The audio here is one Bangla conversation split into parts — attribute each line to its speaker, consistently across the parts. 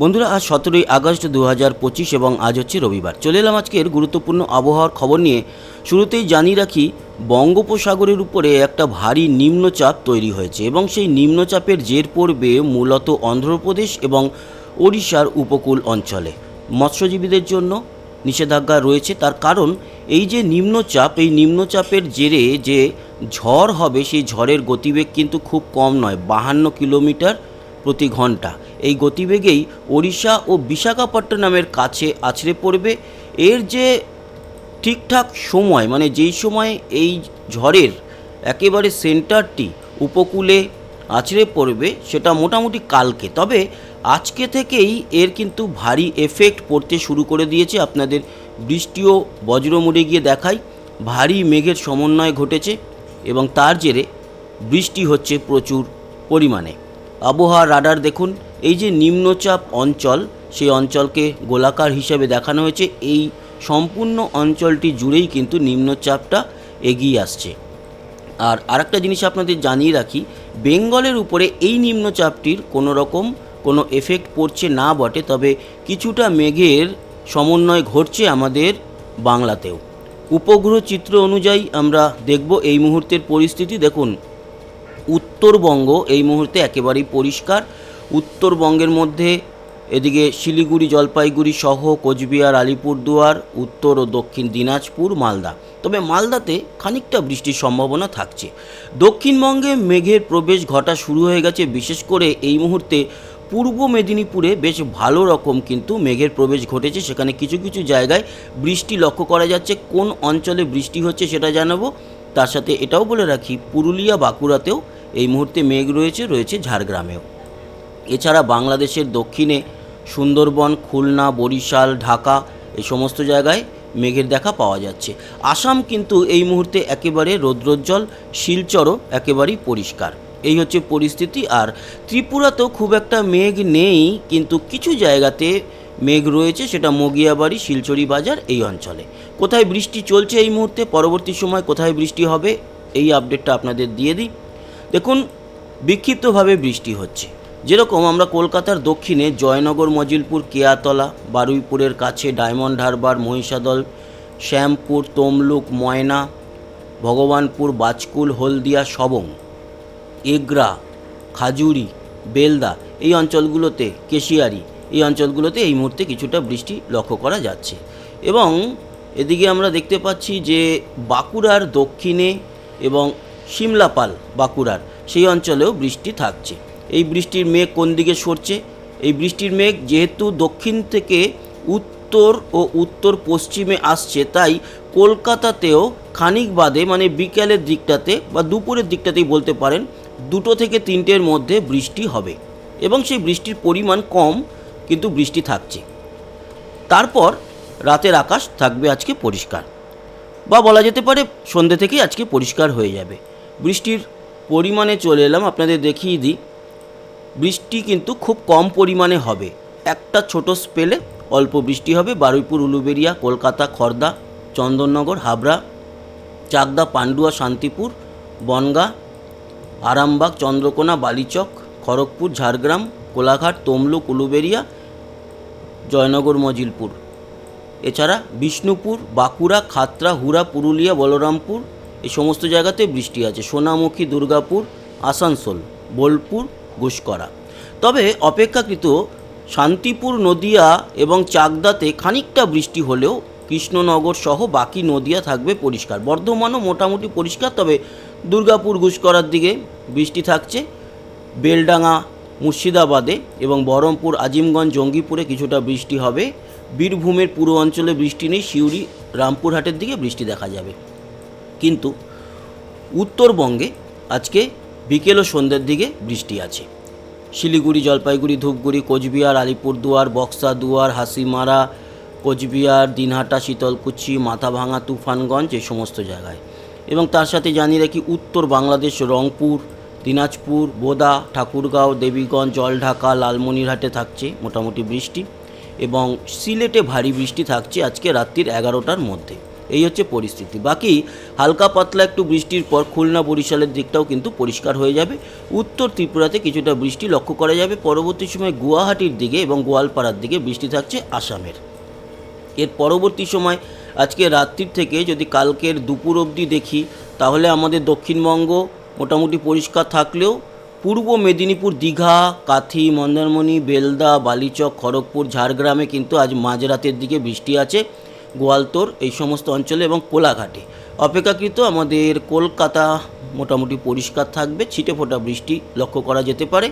Speaker 1: বন্ধুরা, আজ সতেরোই আগস্ট দু পঁচিশ এবং আজ হচ্ছে রবিবার। চলে এলাম আজকের গুরুত্বপূর্ণ আবহাওয়ার খবর নিয়ে। শুরুতেই জানিয়ে রাখি, বঙ্গোপসাগরের উপরে একটা ভারী নিম্নচাপ তৈরি হয়েছে এবং সেই নিম্নচাপের জের পড়বে মূলত অন্ধ্রপ্রদেশ এবং ওড়িশার উপকূল অঞ্চলে। মৎস্যজীবীদের জন্য নিষেধাজ্ঞা রয়েছে, তার কারণ এই যে নিম্নচাপ, এই নিম্নচাপের জেরে যে ঝড় হবে, সেই ঝড়ের গতিবেগ কিন্তু খুব কম নয়, বাহান্ন কিলোমিটার প্রতি ঘণ্টা। এই গতিবেগেই ওড়িশা ও বিশাখাপট্টনমের কাছে আছড়ে পড়বে। এর যে ঠিকঠাক সময় মানে যেই সময় এই ঝড়ের একেবারে সেন্টারটি উপকূলে আছড়ে পড়বে, সেটা মোটামুটি কালকে। তবে আজকে থেকেই এর কিন্তু ভারী এফেক্ট পড়তে শুরু করে দিয়েছে। আপনাদের বৃষ্টিও বজ্রমুড়ে গিয়ে দেখায়। ভারী মেঘের সমন্বয় ঘটেছে এবং তার জেরে বৃষ্টি হচ্ছে প্রচুর পরিমাণে। আবহাওয়ার রাডার দেখুন। এই যে নিম্নচাপ অঞ্চল, সেই অঞ্চলকে গোলাকার হিসেবে দেখানো হয়েছে। এই সম্পূর্ণ অঞ্চলটি জুড়েই কিন্তু নিম্নচাপটা এগিয়ে আসছে। আর আরেকটা জিনিস আপনাদের জানিয়ে রাখি, বেঙ্গলের উপরে এই নিম্নচাপটির কোনো রকম কোনো এফেক্ট পড়ছে না বটে, তবে কিছুটা মেঘের সমন্বয় ঘটছে আমাদের বাংলাতেও। উপগ্রহ চিত্র অনুযায়ী আমরা দেখব এই মুহূর্তের পরিস্থিতি। দেখুন উত্তরবঙ্গ এই মুহূর্তে একেবারেই পরিষ্কার। উত্তরবঙ্গের মধ্যে এদিকে শিলিগুড়ি, জলপাইগুড়ি সহ কোচবিহার, আলিপুরদুয়ার, উত্তর ও দক্ষিণ দিনাজপুর, মালদা। তবে মালদাতে খানিকটা বৃষ্টির সম্ভাবনা থাকছে। দক্ষিণবঙ্গে মেঘের প্রবেশ ঘটা শুরু হয়ে গেছে। বিশেষ করে এই মুহূর্তে পূর্ব মেদিনীপুরে বেশ ভালো রকম কিন্তু মেঘের প্রবেশ ঘটেছে। সেখানে কিছু কিছু জায়গায় বৃষ্টি লক্ষ্য করা যাচ্ছে। কোন অঞ্চলে বৃষ্টি হচ্ছে সেটা জানাব। তার সাথে এটাও বলে রাখি, পুরুলিয়া বাঁকুড়াতেও এই মুহূর্তে মেঘ রয়েছে রয়েছে ঝাড়গ্রামেও। এছাড়া বাংলাদেশের দক্ষিণে সুন্দরবন, খুলনা, বরিশাল, ঢাকা এই সমস্ত জায়গায় মেঘের দেখা পাওয়া যাচ্ছে। আসাম কিন্তু এই মুহূর্তে একেবারে রৌদ্রোজ্জ্বল, শিলচরও একেবারেই পরিষ্কার। এই হচ্ছে পরিস্থিতি। আর ত্রিপুরাতেও খুব একটা মেঘ নেই, কিন্তু কিছু জায়গাতে মেঘ রয়েছে, সেটা মগিয়াবাড়ি, শিলচরি বাজার এই অঞ্চলে। কোথায় বৃষ্টি চলছে এই মুহূর্তে? পরবর্তী সময় কোথায় বৃষ্টি হবে? এই আপডেটটা আপনাদের দিয়ে দিই। দেখুন, বিক্ষিপ্তভাবে বৃষ্টি হচ্ছে। যেরকম আমরা কলকাতার দক্ষিণে জয়নগর, মজিলপুর কেয়াতলা বারুইপুরের কাছে ডায়মন্ড হারবার, মহিষাদল, শ্যামপুর, তমলুক, ময়না, ভগবানপুর, বাজকুল, হলদিয়া সবং এগরা, খাজুরি, বেলদা এই অঞ্চলগুলোতে, কেশিয়ারি এই অঞ্চলগুলোতে এই মুহূর্তে কিছুটা বৃষ্টি লক্ষ্য করা যাচ্ছে। এবং এদিকে আমরা দেখতে পাচ্ছি যে বাঁকুড়ার দক্ষিণে এবং সিমলাপাল বাঁকুড়ার। সেই অঞ্চলেও বৃষ্টি থাকছে। এই বৃষ্টির মেঘ কোন দিকে সরছে? এই বৃষ্টির মেঘ যেহেতু দক্ষিণ থেকে উত্তর ও উত্তর পশ্চিমে আসছে, তাই কলকাতাতেও খানিক বাদে মানে বিকেলের দিকটাতে বা দুপুরের দিকটাতেই বলতে পারেন, দুটো থেকে তিনটের মধ্যে বৃষ্টি হবে। এবং সেই বৃষ্টির পরিমাণ কম, কিন্তু বৃষ্টি থাকছে। তারপর রাতের আকাশ থাকবে আজকে পরিষ্কার। বা বলা যেতে পারে সন্ধ্যে থেকেই আজকে পরিষ্কার হয়ে যাবে। বৃষ্টির পরিমাণে চলে এলাম, আপনাদের দেখিয়ে দিই। বৃষ্টি কিন্তু খুব কম পরিমাণে হবে। একটা ছোট স্পেলে অল্প বৃষ্টি হবে। বারুইপুর, উলুবেরিয়া, কলকাতা, খর্দা, চন্দননগর, হাবড়া, চাকদা, পান্ডুয়া, শান্তিপুর, বনগা, আরামবাগ, চন্দ্রকোনা, বালিচক, খড়গপুর, ঝাড়গ্রাম, কোলাঘাট, তমলুক, উলুবেরিয়া, জয়নগর, মজিলপুর। এছাড়া বিষ্ণুপুর, বাঁকুড়া খাতড়া হুরা পুরুলিয়া, বলরামপুর এই সমস্ত জায়গাতে বৃষ্টি আছে। সোনামুখী, দুর্গাপুর, আসানসোল, বোলপুর ঘুষকরা তবে অপেক্ষাকৃত শান্তিপুর নদিয়া এবং চাকদাতে খানিকটা বৃষ্টি হলেও কৃষ্ণনগর সহ বাকি নদিয়া থাকবে পরিষ্কার। বর্ধমানও মোটামুটি পরিষ্কার, তবে দুর্গাপুর ঘুষকরার দিকে বৃষ্টি থাকছে। বেলডাঙ্গা, মুর্শিদাবাদে এবং বহরমপুর, আজিমগঞ্জ, জঙ্গিপুরে কিছুটা বৃষ্টি হবে। বীরভূমের পুরো অঞ্চলে বৃষ্টি নেই, সিউড়ি, রামপুরহাটের দিকে বৃষ্টি দেখা যাবে। কিন্তু উত্তরবঙ্গে আজকে বিকেল ও সন্ধ্যের দিকে বৃষ্টি আছে। শিলিগুড়ি, জলপাইগুড়ি, ধূপগুড়ি, কোচবিহার, আলিপুরদুয়ার বক্সা দুয়ার হাসিমারা, কোচবিহার, দিনহাটা, শীতলকুচি মাথাভাঙা তুফানগঞ্জ এই সমস্ত জায়গায়। এবং তার সাথে জানিয়ে রাখি উত্তর বাংলাদেশ, রংপুর, দিনাজপুর, বোদা, ঠাকুরগাঁও, দেবীগঞ্জ, জলঢাকা, লালমনিরহাটে থাকছে মোটামুটি বৃষ্টি এবং সিলেটে ভারী বৃষ্টি থাকছে আজকে রাত্রির এগারোটার মধ্যে। এই হচ্ছে পরিস্থিতি। বাকি হালকা পাতলা একটু বৃষ্টির পর খুলনা বরিশালের দিকটাও কিন্তু পরিষ্কার হয়ে যাবে। উত্তর ত্রিপুরাতে কিছুটা বৃষ্টি লক্ষ্য করা যাবে। পরবর্তী সময় গুয়াহাটির দিকে এবং গোয়ালপাড়ার দিকে বৃষ্টি থাকছে আসামের। এর পরবর্তী সময় আজকে রাত্রির থেকে যদি কালকের দুপুর অবধি দেখি, তাহলে আমাদের দক্ষিণবঙ্গ মোটামুটি পরিষ্কার থাকলেও পূর্ব মেদিনীপুর, দীঘা, কাথি, মন্দারমণি, বেলদা, বালিচক, খড়গপুর, ঝাড়গ্রামে কিন্তু আজ মাঝরাতের দিকে বৃষ্টি আছে। গোয়ালতোর এই সমস্ত অঞ্চলে এবং কোলাঘাটে। অপেক্ষাকৃত আমাদের কলকাতা মোটামুটি পরিষ্কার থাকবে, ছিটে ফোটা বৃষ্টি লক্ষ্য করা যেতে পারে।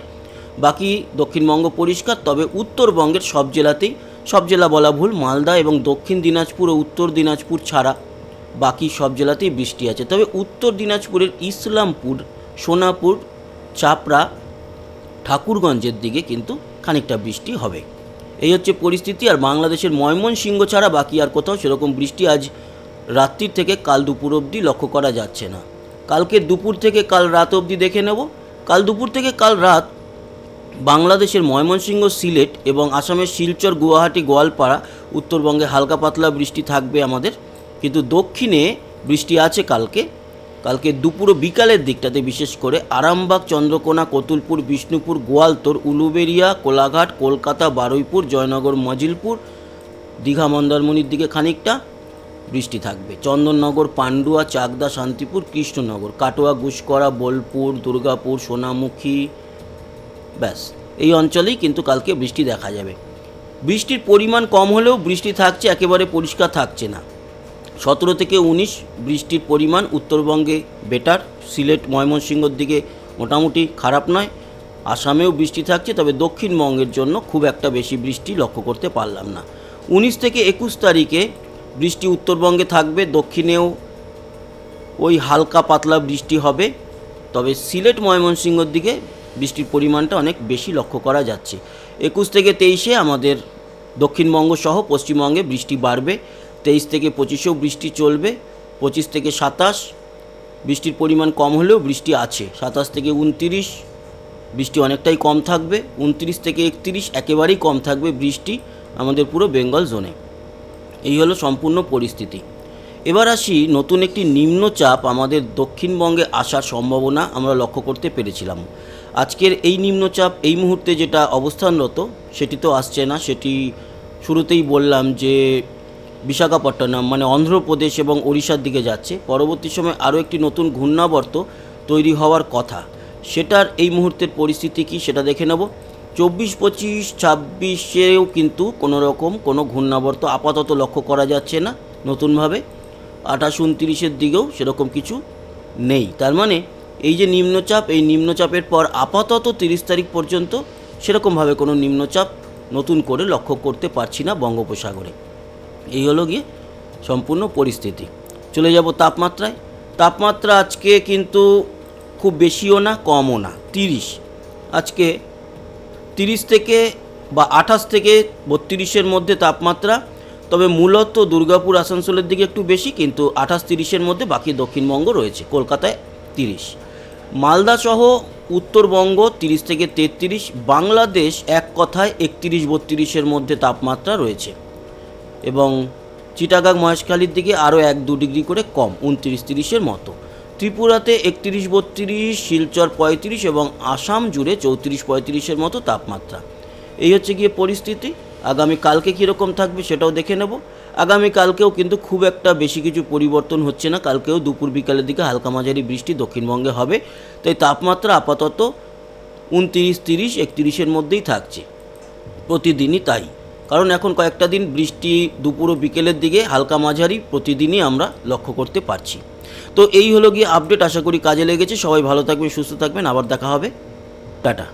Speaker 1: বাকি দক্ষিণবঙ্গ পরিষ্কার, তবে উত্তরবঙ্গের সব জেলাতেই, সব জেলা বলা ভুল, মালদা এবং দক্ষিণ দিনাজপুর ও উত্তর দিনাজপুর ছাড়া বাকি সব জেলাতেই বৃষ্টি আছে। তবে উত্তর দিনাজপুরের ইসলামপুর, সোনাপুর, চাপড়া, ঠাকুরগঞ্জের দিকে কিন্তু খানিকটা বৃষ্টি হবে। এই হচ্ছে পরিস্থিতি, আর বাংলাদেশের ময়মনসিংহ ছাড়া বাকি আর কোথাও সেরকম বৃষ্টি আজ রাত্রির থেকে কাল দুপুর অবধি লক্ষ্য করা যাচ্ছে না। কালকে দুপুর থেকে কাল রাত অবধি দেখে নেব। কাল দুপুর থেকে কাল রাত বাংলাদেশের ময়মনসিংহ সিলেট এবং আসামের শিলচর, গুয়াহাটি, গোয়ালপাড়া, উত্তরবঙ্গে হালকা পাতলা বৃষ্টি থাকবে আমাদের। কিন্তু দক্ষিণে বৃষ্টি আছে কালকে। কালকে দুপুর বিকালের দিকটাতে বিশেষ করে আরামবাগ, চন্দ্রকোনা, কতুলপুর, বিষ্ণুপুর, গোয়ালতোর, উলুবেরিয়া, কোলাঘাট, কলকাতা, বারুইপুর, জয়নগর, মজিলপুর, দীঘা, মন্দারমণির দিকে খানিকটা বৃষ্টি থাকবে। চন্দননগর, পান্ডুয়া, চাকদা, শান্তিপুর, কৃষ্ণনগর, কাটোয়া, গুসকরা, বোলপুর, দুর্গাপুর, সোনামুখী, ব্যাস। এই অঞ্চলেই কিন্তু কালকে বৃষ্টি দেখা যাবে। বৃষ্টির পরিমাণ কম হলেও বৃষ্টি থাকছে, একেবারে পরিষ্কার থাকছে না। সতেরো থেকে উনিশ বৃষ্টির পরিমাণ উত্তরবঙ্গে বেটার, সিলেট, ময়মনসিংহর দিকে মোটামুটি খারাপ নয়। আসামেও বৃষ্টি থাকছে, তবে দক্ষিণবঙ্গের জন্য খুব একটা বেশি বৃষ্টি লক্ষ্য করতে পারলাম না। উনিশ থেকে একুশ তারিখে বৃষ্টি উত্তরবঙ্গে থাকবে, দক্ষিণেও ওই হালকা পাতলা বৃষ্টি হবে, তবে সিলেট, ময়মনসিংহর দিকে বৃষ্টির পরিমাণটা অনেক বেশি লক্ষ্য করা যাচ্ছে। একুশ থেকে তেইশে আমাদের দক্ষিণবঙ্গ সহ পশ্চিমবঙ্গে বৃষ্টি বাড়বে তেইশ থেকে পঁচিশেও বৃষ্টি চলবে, পঁচিশ থেকে সাতাশ। বৃষ্টির পরিমাণ কম হলেও বৃষ্টি আছে, সাতাশ থেকে উনতিরিশ। বৃষ্টি অনেকটাই কম থাকবে, উনত্রিশ থেকে একত্রিশ একেবারেই কম থাকবে বৃষ্টি আমাদের পুরো বেঙ্গল জোনে। এই হলো সম্পূর্ণ পরিস্থিতি। এবার আসি নতুন একটি নিম্নচাপ আমাদের দক্ষিণবঙ্গে আসার সম্ভাবনা আমরা লক্ষ্য করতে পেরেছিলাম। আজকের এই নিম্নচাপ এই মুহূর্তে যেটা অবস্থানরত, সেটি তো আসছে না, সেটি শুরুতেই বললাম যে বিশাখাপট্টনম মানে অন্ধ্রপ্রদেশ এবং ওড়িশার দিকে যাচ্ছে। পরবর্তী সময় আরও একটি নতুন ঘূর্ণাবর্ত তৈরি হওয়ার কথা। সেটার এই মুহূর্তের পরিস্থিতি কি সেটা দেখে নেব। চব্বিশ, পঁচিশ, ছাব্বিশেও কিন্তু কোনো রকম কোনো ঘূর্ণাবর্ত আপাতত লক্ষ্য করা যাচ্ছে না নতুনভাবে। আঠাশ, উনত্রিশের দিকেও সেরকম কিছু নেই। তার মানে এই যে নিম্নচাপ, এই নিম্নচাপের পর আপাতত তিরিশ তারিখ পর্যন্ত সেরকমভাবে কোনো নিম্নচাপ নতুন করে লক্ষ্য করতে পারছি না বঙ্গোপসাগরে। এই হলো গিয়ে সম্পূর্ণ পরিস্থিতি। চলে যাব তাপমাত্রায়। তাপমাত্রা আজকে কিন্তু খুব বেশিও না, কমও না, তিরিশ। আজকে তিরিশ থেকে বা আঠাশ থেকে বত্রিশের মধ্যে তাপমাত্রা, তবে মূলত দুর্গাপুর, আসানসোলের দিকে একটু বেশি, কিন্তু আঠাশ তিরিশের মধ্যে বাকি দক্ষিণবঙ্গ রয়েছে, কলকাতায় তিরিশ। মালদা সহ উত্তরবঙ্গ তিরিশ থেকে তেত্রিশ, বাংলাদেশ এক কথায় একত্রিশ বত্রিশের মধ্যে তাপমাত্রা রয়েছে। এবং চিটাগাং মহেশখালীর দিকে আরও এক দু ডিগ্রি করে কম, উনত্রিশ তিরিশের মতো। ত্রিপুরাতে একত্রিশ বত্রিশ, শিলচর পঁয়ত্রিশ এবং আসাম জুড়ে চৌত্রিশ পঁয়ত্রিশের মতো তাপমাত্রা। এই হচ্ছে গিয়ে পরিস্থিতি। আগামী কালকে কীরকম থাকবে সেটাও দেখে নেব। আগামী কালকেও কিন্তু খুব একটা বেশি কিছু পরিবর্তন হচ্ছে না। কালকেও দুপুর বিকালের দিকে হালকা মাঝারি বৃষ্টি দক্ষিণবঙ্গে হবে। তাই তাপমাত্রা আপাতত উনত্রিশ তিরিশ, একত্রিশের মধ্যেই থাকছে। প্রতিদিনই তাই। কারণ এখন কয়েকটা দিন বৃষ্টি দুপুর ও বিকেলের দিকে হালকা মাঝারি প্রতিদিনই আমরা লক্ষ্য করতে পারছি। তো এই হলো গিয়ে আপডেট আশা করি কাজে লেগেছে। সবাই ভালো থাকবেন, সুস্থ থাকবেন। আবার দেখা হবে। টাটা।